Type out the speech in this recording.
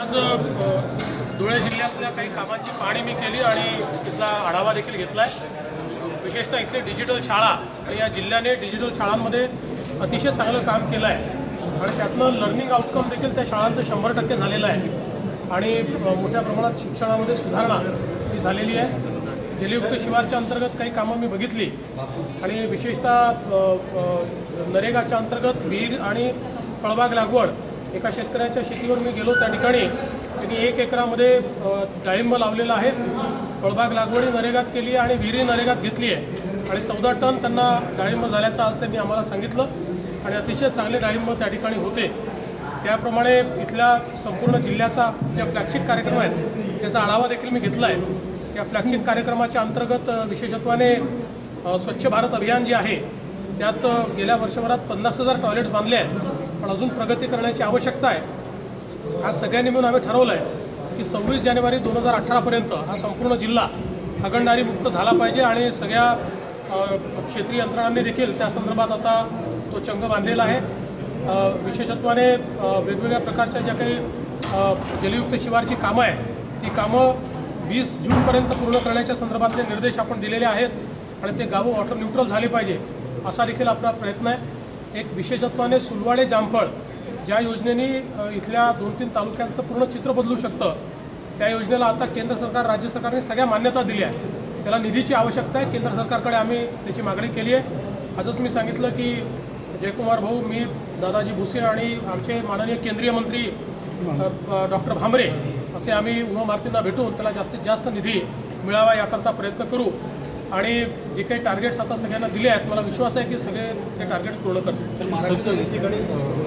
आज धुळे जिल्ह्यातल्या काही कामांची पाहणी मी केली आणि तिथला आढावा देखील घेतला आहे विशेषतः इथली डिजिटल शाळा आणि या जिल्ह्याने डिजिटल शाळांमध्ये अतिशय चांगलं काम केलं आहे आणि त्यातनं लर्निंग आउटकम देखील त्या शाळांचं शंभर टक्के झालेलं आहे. आणि मोठ्या प्रमाणात शिक्षणामध्ये सुधारणा ही झालेली आहे. जलयुक्त शिवारच्या अंतर्गत काही कामं मी बघितली. आणि विशेषतः नरेगाच्या अंतर्गत विहीर आणि फळबाग लागवड एका शेतकऱ्याच्या शेतीवर मी गेलो त्या ठिकाणी. त्यांनी एक एकरामध्ये डाळिंब लावलेलं आहे. फळबाग लागवडी नरेगात केली आहे आणि विहिरी नरेगात घेतली आहे. आणि चौदा टन त्यांना डाळिंब झाल्याचं आज त्यांनी आम्हाला सांगितलं. आणि अतिशय चांगले डाळिंब त्या ठिकाणी होते. त्याप्रमाणे इथल्या संपूर्ण जिल्ह्याचा ज्या फ्लॅगशिप कार्यक्रम आहेत त्याचा आढावा देखील मी घेतला आहे. या फ्लॅगशिप कार्यक्रमाच्या अंतर्गत विशेषत्वाने स्वच्छ भारत अभियान जे आहे त्यात गेल्या वर्षभरात पन्नास हजार टॉयलेट्स बांधले आहेत. पण अजून प्रगती करण्याची आवश्यकता आहे. आज सगळ्यांनी मिळून आम्ही ठरवलं आहे की सव्वीस जानेवारी दोन हजार अठरापर्यंत हा संपूर्ण जिल्हा हगणदारी मुक्त झाला पाहिजे आणि सगळ्या क्षेत्रीय यंत्रणांनी देखील त्या संदर्भात आता तो चंग बांधलेला आहे. विशेषत्वाने वेगवेगळ्या प्रकारच्या ज्या काही जलयुक्त शिवारची कामं आहेत ती कामं वीस जूनपर्यंत पूर्ण करण्याच्या संदर्भातले निर्देश आपण दिलेले आहेत आणि ते गावं वॉटर न्यूट्रल झाले पाहिजे. असा देखील आपला प्रयत्न आहे. एक विशेषत्वाने सुलवाडे जामफळ ज्या योजनेने इथल्या दोन तीन तालुक्यांचं पूर्ण चित्र बदलू शकतं त्या योजनेला आता केंद्र सरकार राज्य सरकारने सगळ्या मान्यता दिल्या आहे. त्याला निधीची आवश्यकता आहे. केंद्र सरकारकडे आम्ही त्याची मागणी केली आहे. आजच मी सांगितलं की जयकुमार भाऊ मी दादाजी भुसे आणि आमचे माननीय केंद्रीय मंत्री डॉक्टर भामरे असे आम्ही उमा मारुतींना भेटून त्याला जास्तीत जास्त निधी मिळावा याकरता प्रयत्न करू. आणि जे काही टार्गेट्स आता सगळ्यांना दिले आहेत मला विश्वास आहे की सगळे ते टार्गेट्स पूर्ण करतील. महाराष्ट्र एकीकडे